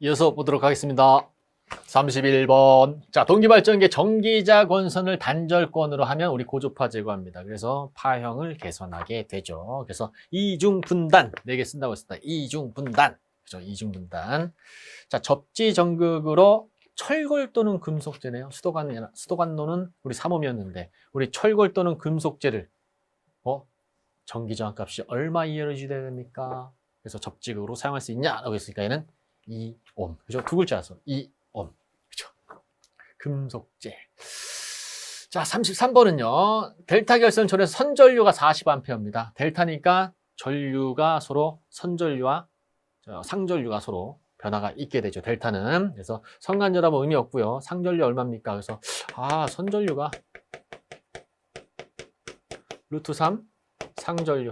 이어서 보도록 하겠습니다. 31번. 자, 동기발전기 전기자 권선을 단절권으로 하면 우리 고주파 제거합니다. 그래서 파형을 개선하게 되죠. 그래서 이중 분단 네 개 쓴다고 했습니다. 이중 분단. 그죠? 이중 분단. 자, 접지 전극으로 철골 또는 금속재네요. 수도관 수도관로는 우리 3옴이었는데 우리 철골 또는 금속재를 어? 전기 저항 값이 얼마 이하로 유지돼야 됩니까? 그래서 접지극으로 사용할 수 있냐라고 했으니까 얘는 2옴. 그죠? 두 글자라서 2옴. 그죠? 금속재. 자, 33번은요. 델타 결선 전에서 선전류가 40A입니다. 델타니까 전류가 서로 선전류와 저 상전류가 서로 변화가 있게 되죠. 델타는. 그래서 성간절하면 의미 없고요. 상전류 얼마입니까? 그래서 아, 선전류가 루트 3 상전류.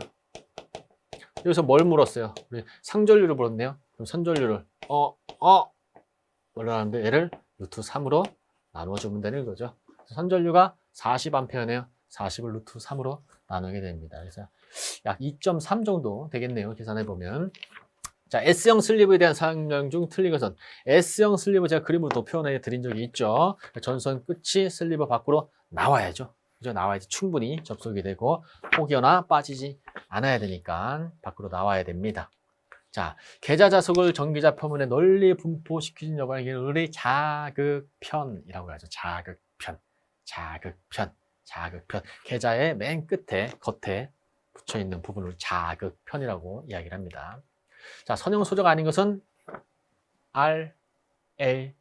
여기서 뭘 물었어요? 상전류를 물었네요. 그럼 선전류를 어, 어 뭐라는데 얘를 루트 3으로 나누어주면 되는 거죠. 선전류가 40A네요. 40을 루트 3으로 나누게 됩니다. 그래서 약 2.3 정도 되겠네요. 계산해 보면. 자, S형 슬리브에 대한 사용 중 틀린 것은 S형 슬리브 제가 그림으로 표현해 드린 적이 있죠. 전선 끝이 슬리브 밖으로 나와야죠. 그죠? 나와야지 충분히 접속이 되고 혹여나 빠지지 않아야 되니까 밖으로 나와야 됩니다. 자, 계좌 자석을 전기자 표면에 널리 분포시키는 여부는 의리 자극편이라고 하죠. 자극편, 자극편, 자극편. 계좌의 맨 끝에 겉에 붙여 있는 부분을 자극편이라고 이야기를 합니다. 자, 선형 소재가 아닌 것은 R, L,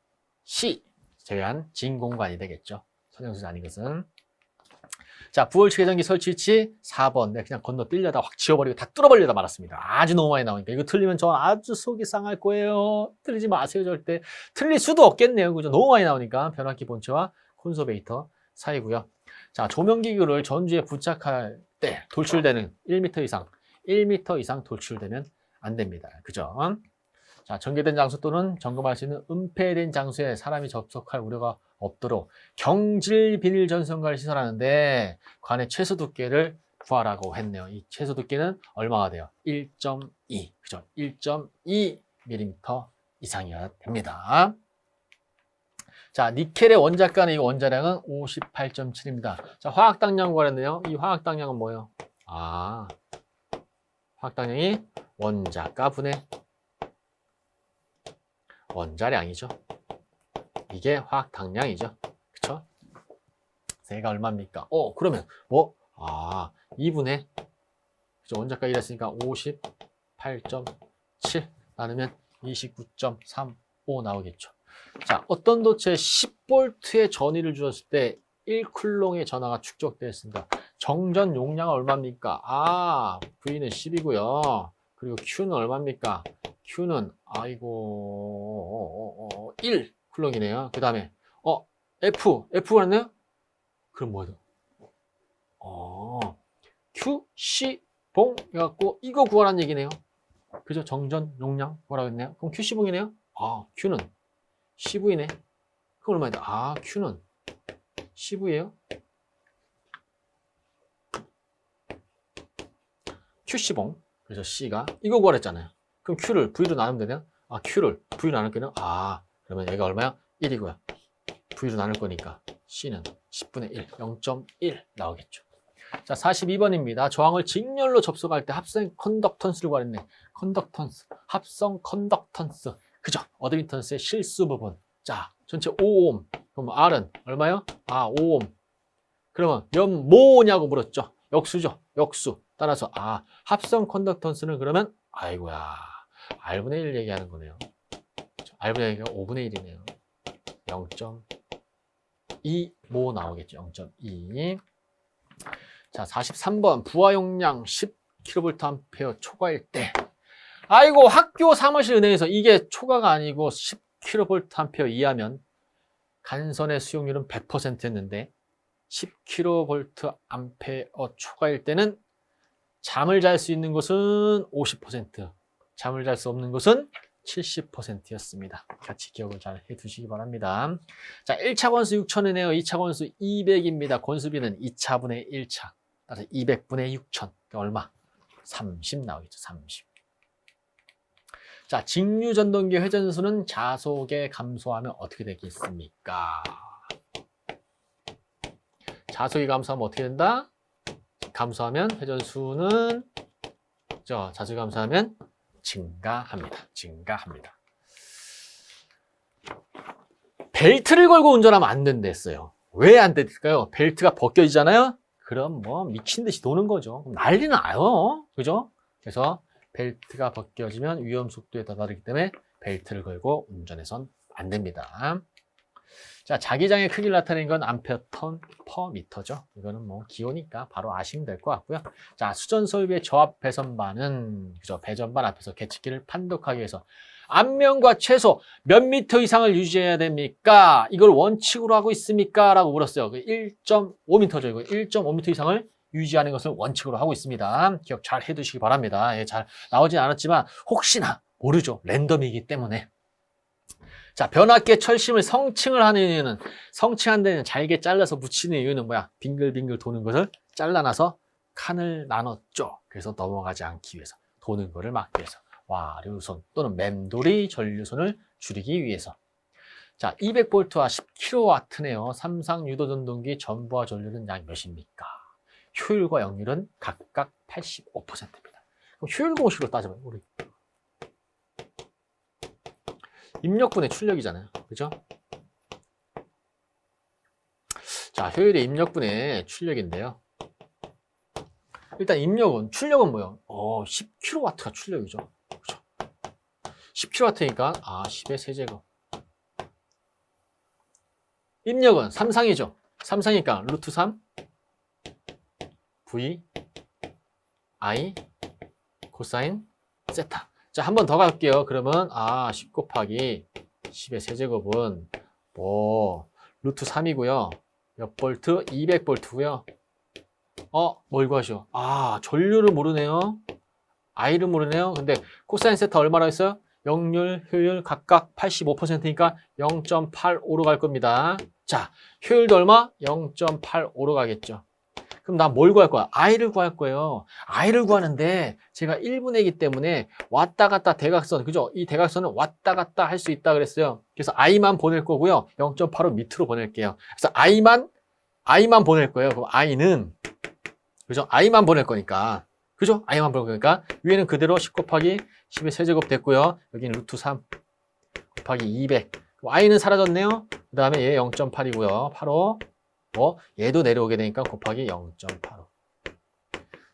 C 제외한 진 공간이 되겠죠. 선형 소재 아닌 것은 자, 부월치 계전기 설치 위치 4번. 내가 그냥 건너 뛰려다 확 지워버리고 다 뚫어버리려다 말았습니다. 아주 너무 많이 나오니까. 이거 틀리면 저 아주 속이 상할 거예요. 틀리지 마세요, 절대. 틀릴 수도 없겠네요. 그죠? 너무 많이 나오니까. 변압기 본체와 콘소베이터 사이고요. 자, 조명기구를 전주에 부착할 때 돌출되는 1m 이상, 1m 이상 돌출되면 안 됩니다. 그죠? 자, 전개된 장소 또는 점검할 수 있는 은폐된 장소에 사람이 접속할 우려가 없도록 경질 비닐 전선과를 시설하는데 관의 최소 두께를 구하라고 했네요. 이 최소 두께는 얼마가 돼요? 1.2. 그죠? 1.2mm 이상이어야 됩니다. 자, 니켈의 원자가는 이 원자량은 58.7입니다. 자, 화학 당량 구하랬네요. 이 화학 당량은 뭐예요? 아, 화학 당량이 원자가 분의 원자량이죠. 이게 화학 당량이죠. 그쵸? 세가 얼마입니까? 어, 그러면 뭐? 아, 2분의 그죠? 원자가 이랬으니까 58.7 나누면 29.35 나오겠죠. 자, 어떤 도체에 10V의 전위를 주었을 때 1쿨롱의 전하가 축적되었습니다. 정전 용량은 얼마입니까? 아, V는 10이고요. 그리고 Q는 얼마입니까? Q는 아이고 어, 어, 어, 1 쿨롱이네요. 그 다음에 어 F F 그랬네요. 그럼 뭐죠? 어 Q C 봉 해갖고 이거 구하라는 얘기네요. 그죠? 정전 용량 뭐라고 했네요. 그럼 Q C 봉이네요. 아 Q는 CV네. 그럼 얼마인데? 아 Q는 CV예요. QC 봉 그래서 C가 이거 구하랬잖아요. 그럼 Q를 V로 나누면 되냐? 아, Q를 V로 나눌 거는 아, 그러면 얘가 얼마야? 1이고요. V로 나눌 거니까 C는 10분의 1, 0.1 나오겠죠. 자, 42번입니다. 저항을 직렬로 접속할 때 합성 컨덕턴스를 구하랬네. 컨덕턴스, 합성 컨덕턴스. 그죠? 어드민턴스의 실수 부분. 자, 전체 5옴. 그럼 R은 얼마요? 아, 5옴. 그러면 몇 모냐고 물었죠. 역수죠. 역수. 따라서 아, 합성 컨덕턴스는 그러면 아이고야. R분의 1 얘기하는 거네요. R분의 1이 5분의 1이네요. 0.25 나오겠죠. 0.2. 자, 43번. 부하 용량 10kVA 초과일 때. 아이고, 학교 사무실 은행에서 이게 초과가 아니고 10kVA 이하면 간선의 수용률은 100%였는데 10kVA 초과일 때는 잠을 잘 수 있는 것은 50%, 잠을 잘 수 없는 것은 70%였습니다. 같이 기억을 잘 해두시기 바랍니다. 자, 1차 권수 6천이네요. 2차 권수 200입니다. 권수비는 2차분의 1차. 따라서 200분의 6천. 그러니까 얼마? 30 나오겠죠. 30. 자, 직류 전동기 회전수는 자속에 감소하면 어떻게 되겠습니까? 자속이 감소하면 어떻게 된다? 감소하면 회전수는 저 자속이 감소하면 증가합니다. 증가합니다. 벨트를 걸고 운전하면 안 된댔어요. 왜안 될까요? 벨트가 벗겨지잖아요? 그럼 뭐 미친 듯이 도는 거죠. 난리 나요. 그죠? 그래서 벨트가 벗겨지면 위험 속도에 다다르기 때문에 벨트를 걸고 운전해선 안 됩니다. 자, 자기장의 크기를 나타내는 건 암페어 턴퍼 미터죠. 이거는 뭐 기호니까 바로 아시면 될 것 같고요. 자, 수전 설비의 저압 배선반은 그죠? 배전반 앞에서 계측기를 판독하기 위해서 앞면과 최소 몇 미터 이상을 유지해야 됩니까? 이걸 원칙으로 하고 있습니까? 라고 물었어요. 그 1.5m죠. 이거 1.5m 이상을 유지하는 것을 원칙으로 하고 있습니다. 기억 잘 해두시기 바랍니다. 예, 잘 나오진 않았지만 혹시나 모르죠. 랜덤이기 때문에. 자, 변압계 철심을 성층을 하는 이유는 성층한 데는 잘게 잘라서 붙이는 이유는 뭐야? 빙글빙글 도는 것을 잘라놔서 칸을 나눴죠. 그래서 넘어가지 않기 위해서 도는 것을 막기 위해서 와류손 또는 맴돌이 전류선을 줄이기 위해서 자, 200V와 10kW네요. 삼상 유도 전동기 전부와 전류는 약 몇입니까? 효율과 역률은 각각 85%입니다. 그럼 효율 공식으로 따져봐요. 우리 입력분의 출력이잖아요. 그죠? 자, 효율의 입력분의 출력인데요. 일단 입력은, 출력은 뭐예요? 어, 10kW가 출력이죠. 그죠? 10kW니까, 아, 10의 세제곱. 입력은 3상이죠. 3상이니까, 루트 3, V, I, 코사인, 세타. 자, 한 번 더 갈게요. 그러면, 아, 10 곱하기 10의 세제곱은, 뭐, 루트 3이고요. 몇 볼트? 200볼트고요. 어, 뭘 구하시오? 아, 전류를 모르네요. I를 모르네요. 근데 코사인 세타 얼마나 했어요? 역률, 효율 각각 85%니까 0.85로 갈 겁니다. 자, 효율도 얼마? 0.85로 가겠죠. 그럼 나 뭘 구할 거야? I를 구할 거예요. I를 구하는데 제가 1분의이기 때문에 왔다 갔다 대각선, 그죠? 이 대각선은 왔다 갔다 할 수 있다 그랬어요. 그래서 I만 보낼 거고요. 0.85 밑으로 보낼게요. 그래서 I만, I만 보낼 거예요. 그럼 I는, 그죠? I만 보낼 거니까. 그죠? I만 보낼 거니까. 위에는 그대로 10 곱하기 10의 세제곱 됐고요. 여기는 루트 3 곱하기 200. I는 사라졌네요. 그 다음에 얘 0.8이고요. 85. 뭐 얘도 내려오게 되니까 곱하기 0.85.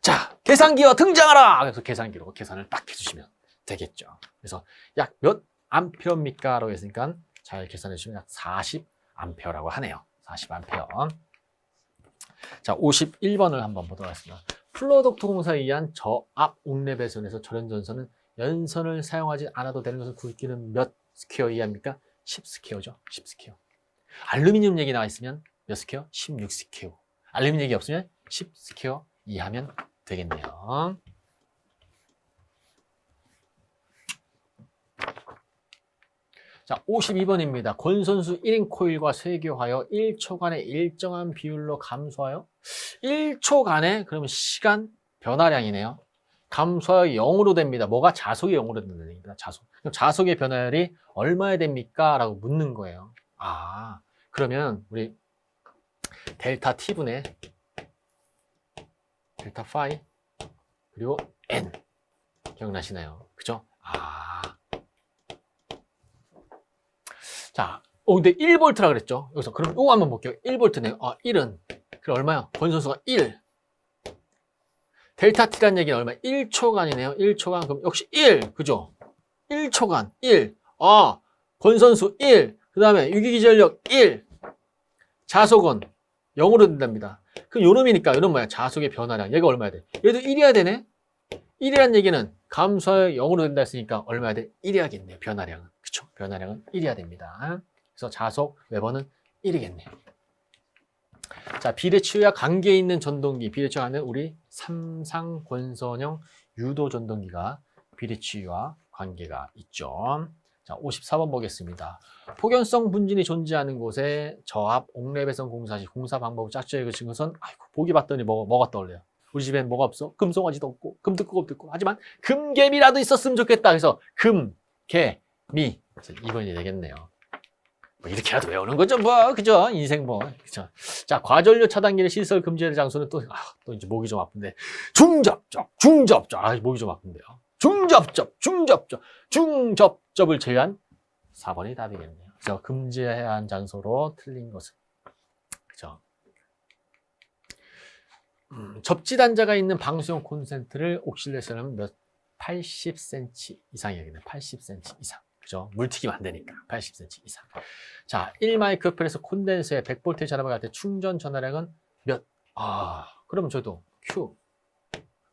자, 계산기어 등장하라! 그래서 계산기로 계산을 딱 해주시면 되겠죠. 그래서 약 몇 암페어입니까? 라고 했으니까 잘 계산해 주시면 약 40암페어라고 하네요. 40암페어. 자, 51번을 한번 보도록 하겠습니다. 플로덕트 공사에 의한 저압 옥내 배선에서 절연전선은 연선을 사용하지 않아도 되는 것을 굵기는 몇 스퀘어 이하입니까? 10 스퀘어죠. 10 스퀘어. 알루미늄 얘기 나와 있으면 몇 스퀘어? 16 스퀘어. 알루미늄 얘기 없으면 10 스퀘어 이하면 되겠네요. 자, 52번입니다. 권선수 1인 코일과 쇠교하여 1초간의 일정한 비율로 감소하여 1초간에 그러면 시간 변화량이네요. 감소하여 0으로 됩니다. 뭐가 자속이 0으로 된다는 얘기입니다. 자속. 그럼 자속의 변화율이 얼마야 됩니까? 라고 묻는 거예요. 아, 그러면 우리 델타 t분의 델타 파이 그리고 n 기억나시나요? 그죠? 아. 자, 어 근데 1볼트라 그랬죠? 여기서 그럼 이거 한번 볼게요. 1볼트네요. 아, 1은 그럼 얼마요? 권선수가 1. 델타 t라는 얘기는 얼마? 1초간이네요. 1초간. 그럼 역시 1. 그죠? 1초간 1. 아, 권선수 1. 그 다음에 유기기전력 1. 자속은 0으로 된답니다. 그럼 요놈이니까 요놈 뭐야? 자속의 변화량. 얘가 얼마야 돼? 얘도 1이어야 되네? 1이란 얘기는 감소하여 0으로 된다 했으니까 얼마야 돼? 1이야겠네요. 변화량은. 그쵸? 변화량은 1이어야 됩니다. 그래서 자속 웨버는 1이겠네요. 자, 비례치유와 관계 있는 전동기. 비례치유가 하는 우리 삼상 권선형 유도 전동기가 비례치유와 관계가 있죠. 자, 54번 보겠습니다. 폭연성 분진이 존재하는 곳에 저압 옥내배선 공사 시 공사 짝지어 그친 것은 아이고 보기 봤더니 뭐, 뭐가 떠올려요? 우리 집엔 뭐가 없어? 금송아지도 없고 금듣고 없고 하지만 금개미라도 있었으면 좋겠다. 그래서 금, 개, 미. 그래서 2번이 되겠네요. 뭐 이렇게라도 외우는 거죠, 뭐. 그죠? 인생 뭐. 그죠? 자, 과전류 차단기를 시설 금지할 장소는 또, 아, 또 이제 목이 좀 아픈데. 중접접, 중접접. 아, 목이 좀 아픈데요. 중접접, 중접접, 중접접을 제외한 4번이 답이겠네요. 그죠? 금지해야 한 장소로 틀린 것은. 그죠? 음, 접지 단자가 있는 방수용 콘센트를 옥실레이션하면 몇 80cm 이상이겠네. 80cm 이상. 그죠? 물튀기면 안 되니까. 80cm 이상. 자, 1마이크로펠에서 콘덴서에 100V 전압을 갈 때 충전 전화량은 몇? 아, 그러면 저도 Q.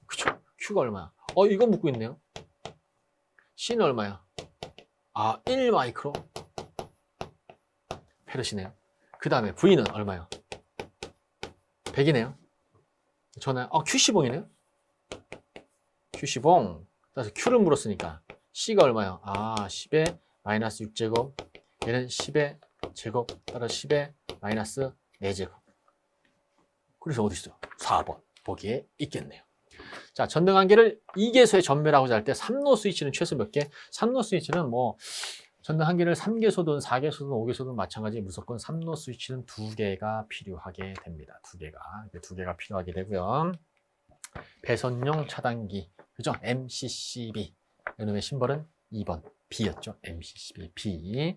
그죠? Q가 얼마야? 어, 이거 묻고 있네요. C는 얼마야? 아, 1마이크로. 페르시네요. 그 다음에 V는 얼마요? 100이네요. 전화, 어, Q시봉이네요. Q시봉. 따라서 Q를 물었으니까 C가 얼마요? 아, 10에 마이너스 6제곱. 얘는 10의 제곱 따라 10의 마이너스 4제곱. 그래서 어디 있어요? 4번. 보기에 있겠네요. 자, 전등한계를 2개소에 전멸하고자 할 때 3로 스위치는 최소 몇 개? 3로 스위치는 뭐 전등한계를 3개소든 4개소든 5개소든 마찬가지 무조건 3로 스위치는 2개가 필요하게 됩니다. 2개가. 이렇게 2개가 필요하게 되고요. 배선용 차단기. 그죠? MCCB. 이놈의 심벌은 2번 B였죠. MCCB B.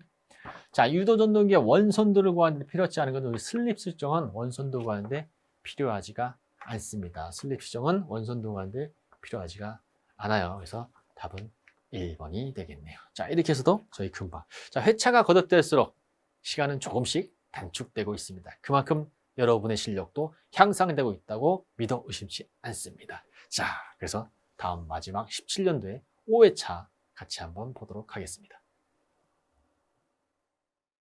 자, 유도 전동기의 원선도를 구하는데 필요하지 않은 건 우리 슬립 설정은 원선도 구하는데 필요하지가 않습니다. 슬립 수정은 원선도 구하는데 필요하지가 않아요. 그래서 답은 1번이 되겠네요. 자, 이렇게 해서도 저희 금방. 자, 회차가 거듭될수록 시간은 조금씩 단축되고 있습니다. 그만큼 여러분의 실력도 향상되고 있다고 믿어 의심치 않습니다. 자, 그래서 다음 마지막 17년도에 5회차 같이 한번 보도록 하겠습니다.